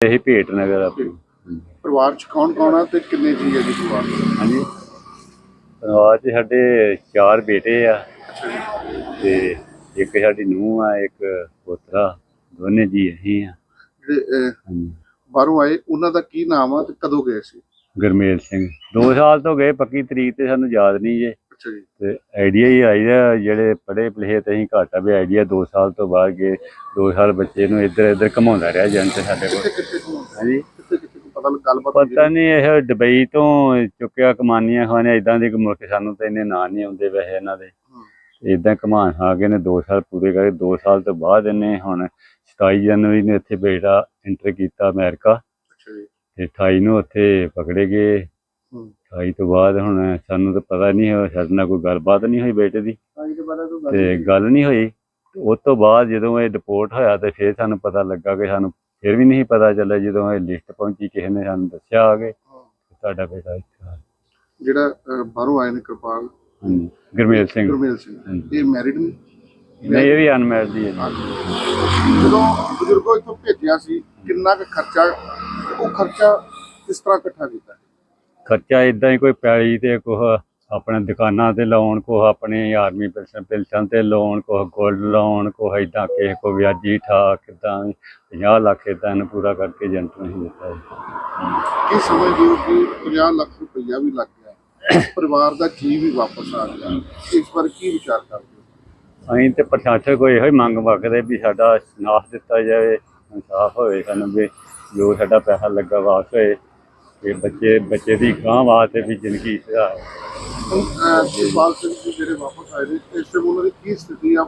ਇਹੀ ਭੇਟ ਨਗਰ ਆਪਣੀ। ਪਰਿਵਾਰ ਚ ਕੌਣ ਕੌਣ ਆ ਤੇ ਕਿੰਨੇ ਜੀ ਆ ਜੀ ਪਰਿਵਾਰ ਚ? ਹਾਂਜੀ। ਪਰਿਵਾਰ 'ਚ ਸਾਡੇ ਚਾਰ ਬੇਟੇ ਆ ਤੇ ਇੱਕ ਸਾਡੀ ਨੂੰਹ ਆ ਇੱਕ ਪੋਤਰਾ ਦੋਨੇ ਜੀ ਅਸੀਂ ਆ। ਜਿਹੜੇ ਅਹ, ਹਾਂਜੀ। ਬਾਹਰੋਂ ਆਏ ਉਹਨਾਂ ਦਾ ਕੀ ਨਾਮ ਆ ਤੇ ਕਦੋਂ ਗਏ ਸੀ? ਗੁਰਮੇਲ ਸਿੰਘ। 2 ਸਾਲ ਤੋਂ ਗਏ ਪੱਕੀ ਤਰੀਕ ਤੇ ਸਾਨੂੰ ਯਾਦ ਨਹੀਂ ਜੇ। ਅੱਛਾ ਜੀ। ਤੇ ਆਈਡੀਆ ਹੀ ਆਈਦਾ ਜਿਹੜੇ ਪੜ੍ਹੇ ਪਲੇ ਤੇ ਅਸੀਂ ਘੱਟ ਆ ਵੀ ਆਈਡੀਆ 2 ਸਾਲ ਤੋਂ ਬਾਅਦ ਗਏ 2 ਸਾਲ ਬੱਚੇ ਨੂੰ ਇੱਧਰ ਇੱਧਰ ਘਮਾਉਂਦਾ ਰਿਹਾ ਏਜੰਟ ਸਾਡੇ ਕੋਲ? ਹਾਂਜੀ। ਪਤਾ ਨਹੀਂ ਇਹ ਦੁਬਈ ਤੋਂ ਚੁੱਕਿਆ ਕਮਾਨੀਆਂ ਖਾਣੇ ਇਦਾਂ ਦੇ ਮੁਲਕ ਸਾਨੂੰ ਤਾਂ ਇੰਨੇ ਨਾਂ ਨਹੀਂ ਆਉਂਦੇ ਵੈਸੇ ਇਹਨਾਂ ਦੇ। ਇਦਾਂ ਕਮਾਨ ਖਾ ਕੇ ਨੇ 2 ਸਾਲ ਪੂਰੇ ਕਰਕੇ 2 ਸਾਲ ਤੋਂ ਬਾਅਦ ਇਹਨੇ ਹੁਣ 27 ਜਨਵਰੀ ਨੂੰ ਇੱਥੇ ਬੇਟਾ ਇੰਟਰ ਕੀਤਾ ਅਮਰੀਕਾ। ਅੱਛਾ ਜੀ। ਤੇ 28 ਨੂੰ ਉੱਥੇ ਪਕੜੇ ਗਏ। 28 ਤੋਂ ਬਾਅਦ ਹੁਣ ਸਾਨੂੰ ਤਾਂ ਪਤਾ ਨਹੀਂ ਹੋਇਆ ਸਾਡੇ ਨਾਲ ਕੋਈ ਗੱਲਬਾਤ ਨਹੀਂ ਹੋਈ ਬੇਟੇ ਦੀ। ਤਾਂ ਗੱਲ ਨਹੀਂ ਹੋਈ। ਉਸ ਤੋਂ ਬਾਅਦ ਜਦੋਂ ਇਹ ਰਿਪੋਰਟ ਹੋਇਆ ਤੇ ਫਿਰ ਸਾਨੂੰ ਪਤਾ ਲੱਗਾ ਕਿ ਸਾਨੂੰ ਫਿਰ ਵੀ ਨਹੀਂ ਪਤਾ ਚੱਲਿਆ ਜਦੋਂ ਇਹ ਲਿਸਟ ਪਹੁੰਚੀ ਕਿਸੇ ਨੇ ਸਾਨੂੰ ਦੱਸਿਆ ਆ ਕੇ ਤੁਹਾਡਾ ਬੇਟਾ ਇੱਥੇ ਆ। ਜਿਹੜਾ ਬਾਹਰੋਂ ਆਏ ਨੇ ਕਿਰਪਾਲ। ਹਾਂਜੀ ਗੁਰਮੇਲ ਸਿੰਘ। ਗੁਰਮੇਲ ਸਿੰਘ। ਇਹ ਮੈਰਿਡ ਨੇ? ਨਹੀਂ ਇਹ ਵੀ ਅਨਮੈਰਿਡ ਹੀ ਹੈ। ਜਦੋਂ ਬਜ਼ੁਰਗੋ ਇੱਥੋਂ ਭੇਜਿਆ ਸੀ ਕਿੰਨਾ ਕੁ ਖਰਚਾ ਉਹ ਖਰਚਾ ਕਿਸ ਤਰ੍ਹਾਂ ਇਕੱਠਾ ਕੀਤਾ? ਖਰਚਾ ਇਦਾਂ ਹੀ ਕੋਈ ਪੈਲੀ ਤੇ ਕੁਛ ਆਪਣੇ ਦੁਕਾਨਾਂ ਤੇ ਲਾਉਣ ਕੁਛ ਆਪਣੇ ਆਰਮੀ ਪੈਨਸ਼ਨ ਪੈਨਸ਼ਨ ਤੇ ਲਾਉਣ ਕੁਛ ਗੋਲਡ ਲਾਉਣ ਕੁਛ ਇਦਾਂ ਕਿਸੇ ਕੋ ਵਿਆਜੀ ਠਾ ਕਿਦਾਂ 50 ਲੱਖ ਇਦਾਂ ਨੂੰ ਪੂਰਾ ਕਰਕੇ ਏਜੰਟ ਨੂੰ ਹੀ ਦਿੱਤਾ ਕੀ ਸਮਝਦੇ ਹੋ ਕਿ 50 ਲੱਖ ਰੁਪਈਆ ਵੀ ਲੱਗ ਗਿਆ? ਪਰਿਵਾਰ ਦਾ ਜੀ ਵੀ ਵਾਪਸ ਆ ਗਿਆ। ਇਸ ਪਰ ਕੀ ਵਿਚਾਰ ਕਰਦੇ ਅਸੀਂ ਤੇ ਪ੍ਰਸ਼ਾਸਨ ਕੋਈ ਇਹੋ ਹੀ ਮੰਗ ਮੰਗਦੇ ਵੀ ਸਾਡਾ ਇਨਸਾਫ ਦਿੱਤਾ ਜਾਵੇ ਇਨਸਾਫ ਹੋਵੇ ਸਾਨੂੰ ਵੀ ਜੋ ਸਾਡਾ ਪੈਸਾ ਲੱਗਾ ਵਾਪਸ ਹੋਏ। ਤੇ ਬੱਚੇ ਬੱਚੇ ਦੀ ਗਾਂ ਵਾਸਤੇ ਵੀ ਜ਼ਿੰਦਗੀ ਸਿੰਘ ਜੀ ਜਿਹੜੇ ਵਾਪਸ ਆਏ ਨੇ ਇਸ ਟਾਈਮ ਉਹਨਾਂ ਦੀ ਕੀ ਸਥਿਤੀ ਆ?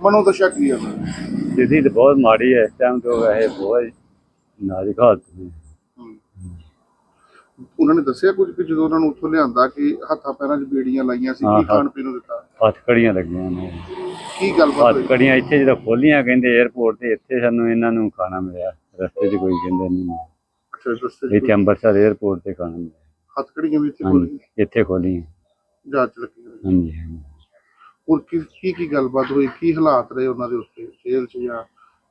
ਮਨੋਦਸ਼ਾ ਕੀ ਆ? ਉਹਨਾਂ ਦੀ ਸਥਿਤੀ ਤਾਂ ਬਹੁਤ ਮਾੜੀ ਹੈ। ਇਸ ਟਾਈਮ ਤੋਂ ਵੈਸੇ ਬਹੁਤ ਨਾਜ਼ੁਕ ਹਾਲਤ ਹੈ। ਹਮ। ਉਹਨਾਂ ਨੇ ਦੱਸਿਆ ਕੁਝ ਕਿ ਜਦੋਂ ਉਹਨਾਂ ਨੂੰ ਉੱਥੋਂ ਲਿਆਂਦਾ ਕਿ ਹੱਥਾਂ ਪੈਰਾਂ 'ਚ ਬੇੜੀਆਂ ਲਾਈਆਂ ਸੀ ਕੀ ਖਾਣ ਪੀਣ ਨੂੰ ਦਿੱਤਾ? ਹੱਥ ਕੜੀਆਂ ਲੱਗੀਆਂ ਨੇ। ਕੀ ਗੱਲਬਾਤ ਹੋਈ? ਕੜੀਆਂ ਇੱਥੇ ਜਦੋਂ ਖੋਲੀਆਂ ਕਹਿੰਦੇ 에어ਪੋਰਟ ਤੇ ਇੱਥੇ ਸਾਨੂੰ ਇਹਨਾਂ ਨੂੰ ਖਾਣਾ ਮਿਲਿਆ। ਰਸਤੇ 'ਚ ਕੋਈ ਕਹਿੰਦੇ ਨਹੀਂ ਅੱਛਾ ਇੱਥੇ ਅੰਮ੍ਰਿਤਸਰ 에ਅਰਪੋਰਟ ਤੇ ਖਾਣਾ ਮਿਲਿਆ ਹੱਥਕੜੀਆਂ ਵੀ ਇੱਥੇ ਹਾਂਜੀ ਇੱਥੇ ਖੋਲੀ ਹੈ। ਜਾਂਚ ਲੱਗੀ ਹਾਂਜੀ ਹਾਂਜੀ। ਹੋਰ ਕੀ ਕੀ ਕੀ ਗੱਲਬਾਤ ਹੋਈ? ਕੀ ਹਾਲਾਤ ਰਹੇ ਉਹਨਾਂ ਦੇ ਉੱਤੇ? ਜੇਲ੍ਹ 'ਚ ਜਾਂ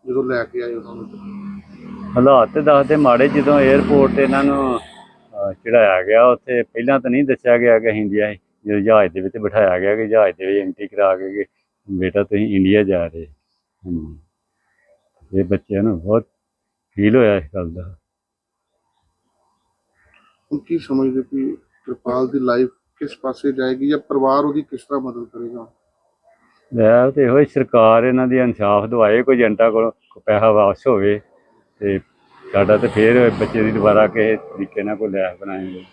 ਜਦੋਂ ਲੈ ਕੇ ਆਏ ਉਹਨਾਂ ਨੂੰ? ਹਾਲਾਤ ਤੇ ਦੱਸਦੇ ਮਾੜੇ ਜਦੋਂ 에ਅਰਪੋਰਟ ਤੇ ਇਹਨਾਂ ਨੂੰ ਚੜਾਇਆ ਗਿਆ ਉੱਥੇ ਪਹਿਲਾਂ ਤਾਂ ਨਹੀਂ ਦੱਸਿਆ ਗਿਆ ਕਿ ਅਸੀਂ ਇੰਡੀਆ ਜਦੋਂ ਜਹਾਜ਼ ਦੇ ਵਿੱਚ ਬਿਠਾਇਆ ਗਿਆ ਕਿ ਜਹਾਜ਼ ਦੇ ਵਿੱਚ ਐਂਟਰੀ ਕਰਾ ਕੇ ਕਿ ਬੇਟਾ ਤੁਸੀਂ ਇੰਡੀਆ ਜਾ ਰਹੇ ਹਾਂਜੀ। ਇਹ ਬੱਚਿਆਂ ਨੂੰ ਬਹੁਤ ਫੀਲ ਹੋਇਆ ਇਸ ਗੱਲ ਦਾ। ਹੁਣ ਕੀ ਸਮਝਦੇ ਕਿ ਕਿਰਪਾਲ ਦੀ ਲਾਈਫ ਕਿਸ ਪਾਸੇ ਜਾਏਗੀ ਜਾਂ ਪਰਿਵਾਰ ਉਹਦੀ ਕਿਸ ਤਰ੍ਹਾਂ ਮਦਦ ਕਰੇਗਾ? ਲੈ ਤੇ ਇਹੋ ਹੀ ਸਰਕਾਰ ਇਹਨਾਂ ਦੀ ਇਨਸਾਫ ਦਵਾਏ ਕੋਈ ਏਜੰਟਾਂ ਕੋਲ ਪੈਸਾ ਵਾਪਸ ਹੋਵੇ ਤੇ ਸਾਡਾ ਤੇ ਫੇਰ ਬੱਚੇ ਦੀ ਦੁਬਾਰਾ ਕਿਸੇ ਤਰੀਕੇ ਨਾਲ ਕੋਈ ਲੈ ਬਣਾਏਗੇ।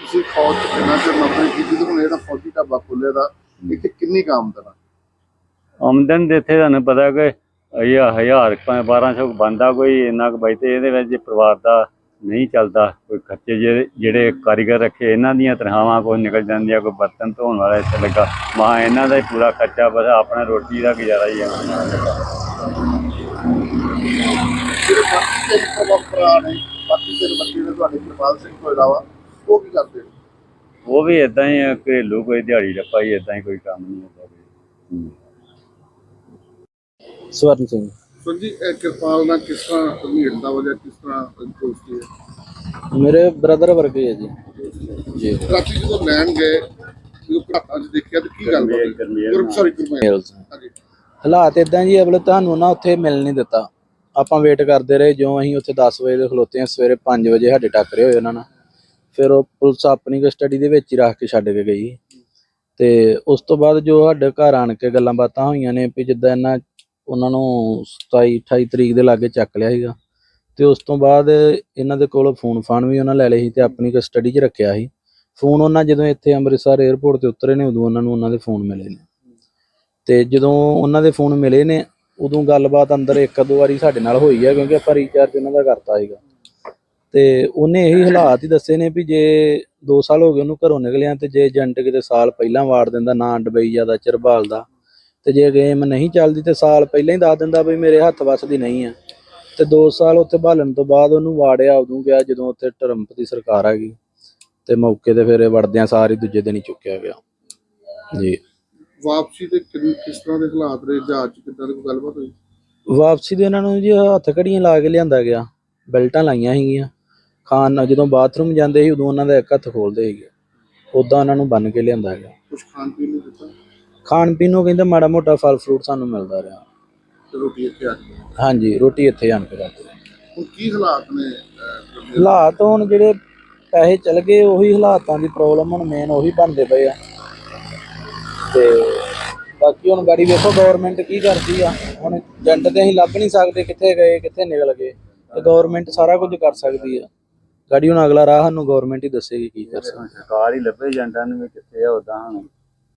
ਤੁਸੀਂ ਫੌਜ 'ਚ ਕਿੰਨਾ ਚਿਰ ਨੌਕਰੀ ਕੀਤੀ ਤੇ ਹੁਣ ਜਿਹੜਾ ਫੌਜੀ ਢਾਬਾ ਖੋਲ੍ਹਿਆ ਦਾ ਇੱਥੇ ਕਿੰਨੀ ਕੰਮ ਆ? ਆਮਦਨ ਦੇ ਇੱਥੇ ਤੁਹਾਨੂੰ ਪਤਾ ਕਿ ਇਹ ਹਜ਼ਾਰ ਭਾਵੇਂ 1200 ਬੰਦਾ ਕੋਈ ਇੰਨਾ ਕੁ ਬਚਦੇ ਇਹਦੇ ਵਿੱਚ ਜੇ ਪਰਿਵਾਰ ਦਾ ਨਹੀਂ ਚੱਲਦਾ ਕੋਈ ਖਰਚੇ ਜਿਹੜੇ ਜਿਹੜੇ ਕਾਰੀਗਰ ਰੱਖੇ ਇਹਨਾਂ ਦੀਆਂ ਤਨਖਾਹਾਂ ਕੋਈ ਨਿਕਲ ਜਾਂਦੀਆਂ ਕੋਈ ਬਰਤਨ ਧੋਣ ਵਾਲਾ ਇੱਥੇ ਲੱਗਾ। ਮਾ ਇਹਨਾਂ ਦਾ ਹੀ ਪੂਰਾ ਖਰਚਾ ਬਸ ਆਪਣਾ ਰੋਟੀ ਦਾ ਗੁਜ਼ਾਰਾ ਹੀ ਆ। ਉਹ ਵੀ ਇਦਾਂ ਹੀ ਆ, ਘਰੇਲੂ ਕੋਈ ਦਿਹਾੜੀ ਰੱਪਾ ਹੀ ਇਦਾਂ ਹੀ ਕੋਈ ਕੰਮ ਨਹੀਂ ਹੁੰਦਾ। ਸਵਰਨ ਸਿੰਘ। ਸੋ ਜੀ ਇਹ ਕਿਰਪਾਲ ਨਾਲ ਕਿਸ ਤਰ੍ਹਾਂ ਮੀਟਦਾ ਵਜਾ ਕਿਸ ਤਰ੍ਹਾਂ ਦੋਸਤੀ ਹੈ? ਮੇਰੇ ਬ੍ਰਦਰ ਵਰਗੇ ਹੈ ਜੀ। ਜੀ। ਰਾਤੀ ਜਦੋਂ ਲੈਣ ਗਏ ਜਦੋਂ ਘਾਟਾਂ 'ਚ ਦੇਖਿਆ ਤਾਂ ਕੀ ਗੱਲ ਗਰਮੇਲ- ਗਰਮੇਲ ਗੁਰਮ ਸੌਰੀ ਗੁਰਮੇਲ ਮੇਲਸ ਹਾਂਜੀ। ਹਾਲਾਤ ਇਦਾਂ ਜੀ ਅਬਲ ਤੁਹਾਨੂੰ ਨਾ ਉੱਥੇ ਮਿਲ ਨਹੀਂ ਦਿੱਤਾ। ਆਪਾਂ ਵੇਟ ਕਰਦੇ ਰਹੇ ਜਿਉਂ ਅਸੀਂ ਉੱਥੇ 10 ਵਜੇ ਦੇ ਖਲੋਤੇ ਆ ਸਵੇਰੇ 5 ਵਜੇ ਸਾਡੇ ਟੱਕਰੇ ਹੋਏ ਉਹਨਾਂ ਨਾਲ। ਫਿਰ ਉਹ ਪੁਲਿਸ ਆਪਣੀ ਕਸਟਡੀ ਦੇ ਵਿੱਚ ਹੀ ਰੱਖ ਕੇ ਛੱਡ ਕੇ ਗਈ। ਤੇ ਉਸ ਤੋਂ ਬਾਅਦ ਜੋ ਸਾਡੇ ਘਰ ਆਣ ਕੇ ਗੱਲਾਂ ਬਾਤਾਂ ਹੋਈਆਂ ਨੇ ਵੀ ਜਿੱਦਾਂ ਇਹਨਾਂ ਉਹਨਾਂ ਨੂੰ 27 28 ਤਰੀਕ ਦੇ ਲਾਗੇ ਚੱਕ ਲਿਆ ਸੀਗਾ। ਤੇ ਉਸ ਤੋਂ ਬਾਅਦ ਇਹਨਾਂ ਦੇ ਕੋਲ ਫੋਨ ਫਾਨ ਵੀ ਉਹਨਾਂ ਲੈ ਲਏ ਸੀ ਤੇ ਆਪਣੀ ਕਸਟਡੀ 'ਚ ਰੱਖਿਆ ਸੀ। ਫੋਨ ਉਹਨਾਂ ਜਦੋਂ ਇੱਥੇ ਅੰਮ੍ਰਿਤਸਰ 에ਅਰਪੋਰਟ ਤੇ ਉਤਰੇ ਨੇ, ਉਦੋਂ ਉਹਨਾਂ ਨੂੰ ਉਹਨਾਂ ਦੇ ਫੋਨ ਮਿਲੇ ਨੇ। ਤੇ ਜਦੋਂ ਉਹਨਾਂ ਦੇ ਫੋਨ ਮਿਲੇ ਨੇ, ਉਦੋਂ ਗੱਲਬਾਤ ਅੰਦਰ ਇੱਕ ਦੋ ਵਾਰੀ ਸਾਡੇ ਨਾਲ ਹੋਈ ਹੈ ਕਿਉਂਕਿ ਆਪਾਂ ਰੀਚਾਰਜ ਉਹਨਾਂ ਦਾ ਕਰਤਾ ਸੀਗਾ। ਤੇ ਉਹਨੇ ਇਹੀ ਹਾਲਾਤ ਹੀ ਦੱਸੇ ਨੇ ਵੀ ਜੇ 2 ਸਾਲ ਹੋ ਗਏ ਉਹਨੂੰ ਘਰੋਂ ਨਿਕਲਿਆ ਤੇ ਜੇ ਏਜੰਟ ਕਿਤੇ ਸਾਲ ਪਹਿਲਾਂ ਵਾੜ ਦਿੰਦਾ, ਨਾ ਡਬਈ ਜ਼ਿਆਦਾ ਚਿਰ ਭਾਲਦਾ ਤੇ ਜੇ ਗੇਮ ਨਹੀਂ ਚੱਲਦੀ ਤੇ ਸਾਲ ਪਹਿਲਾਂ ਹੀ ਦੱਸ ਦਿੰਦਾ ਵੀ ਮੇਰੇ ਹੱਥ ਵੱਸ ਦੀ ਨਹੀਂ ਆ। ਤੇ 2 ਸਾਲ ਉੱਥੇ ਭਾਲਣ ਤੋਂ ਬਾਅਦ ਉਹਨੂੰ ਵਾੜਿਆ ਉਦੋਂ ਗਿਆ ਜਦੋਂ ਉੱਥੇ ਟਰੰਪ ਦੀ ਸਰਕਾਰ ਆ ਗਈ। ਤੇ ਮੌਕੇ ਤੇ ਫਿਰ ਇਹ ਵੜਦਿਆਂ ਸਾਰੀ ਦੂਜੇ ਦਿਨ ਹੀ ਚੁੱਕਿਆ ਗਿਆ। ਜੀ। ਵਾਪਸੀ ਕਿੰਨ- ਕਿਸ ਤਰ੍ਹਾਂ ਦੇ ਹਾਲਾਤ ਰਹੇ? ਜਹਾਜ਼ 'ਚ ਕਿੱਦਾਂ ਦੀ ਕੋਈ ਗੱਲਬਾਤ ਹੋਈ? ਵਾਪਸੀ ਦੇ ਇਹਨਾਂ ਨੂੰ ਜੀ ਹੱਥ ਘੜੀਆਂ ਲਾ ਕੇ ਲਿਆਂਦਾ ਗਿਆ। ਬੈਲਟਾਂ ਲਾਈਆਂ ਸੀਗੀਆਂ। ਖਾਣ ਨਾਲ ਜਦੋਂ ਬਾਥਰੂਮ ਜਾਂਦੇ ਸੀ ਉਦੋਂ ਉਹਨਾਂ ਦਾ ਇੱਕ ਹੱਥ ਖੋਲਦੇ ਸੀਗੇ। ਉਦਾਂ ਉਹਨਾਂ ਨੂੰ ਬੰਨ ਕੇ ਲਿਆਂਦਾ ਹੈਗਾ ਕੁਝ ਖਾਣ ਪੀਣ ਨੂੰ ਦਿੱਤਾ? ਖਾਣ ਪੀਣ ਨੂੰ ਕਹਿੰਦੇ ਮਾੜਾ ਮੋਟਾ ਫਲ ਫਰੂਟ ਸਾਨੂੰ ਮਿਲਦਾ ਰਿਹਾ। ਤੇ ਰੋਟੀ ਇੱਥੇ ਆ ਗਈ। ਹਾਂਜੀ ਰੋਟੀ ਇੱਥੇ ਆਣ ਕੇ ਖਾਂਦੇ ਹੁਣ ਕੀ ਹਾਲਾਤ ਨੇ ਅਹ, ਹਾਲਾਤ ਹੁਣ ਜਿਹੜੇ ਪੈਸੇ ਚਲ ਗਏ ਉਹੀ ਹਾਲਾਤਾਂ ਦੀ ਪ੍ਰੋਬਲਮ ਹੁਣ ਮੇਨ ਉਹੀ ਬਣਦੇ ਪਏ ਆ। ਤੇ ਬਾਕੀ ਹੁਣ ਗਾੜੀ ਵੇਖੋ ਗਵਰਨਮੈਂਟ ਕੀ ਕਰਦੀ ਆ। ਹੁਣ ਏਜੰਟ ਤੇ ਅਸੀਂ ਲੱਭ ਨਹੀਂ ਸਕਦੇ ਕਿੱਥੇ ਗਏ ਕਿੱਥੇ ਨਿਕਲ ਗਏ। ਤੇ ਗਵਰਨਮੈਂਟ ਸਾਰਾ ਕੁਝ ਕਰ ਸਕਦੀ ਆ। ਗਾੜੀ ਹੁਣ ਅਗਲਾ ਰਾਹ ਸਾਨੂੰ ਗਵਰਨਮੈਂਟ ਹੀ ਦੱਸੇਗੀ ਕੀ ਕਰ ਸਕਦੀ। ਸਰਕਾਰ ਹੀ ਲੱਭੇ ਏਜੰਟਾਂ ਨੂੰ ਵੀ ਕਿੱਥੇ ਆ ਉਦਾਂ ਹੁਣ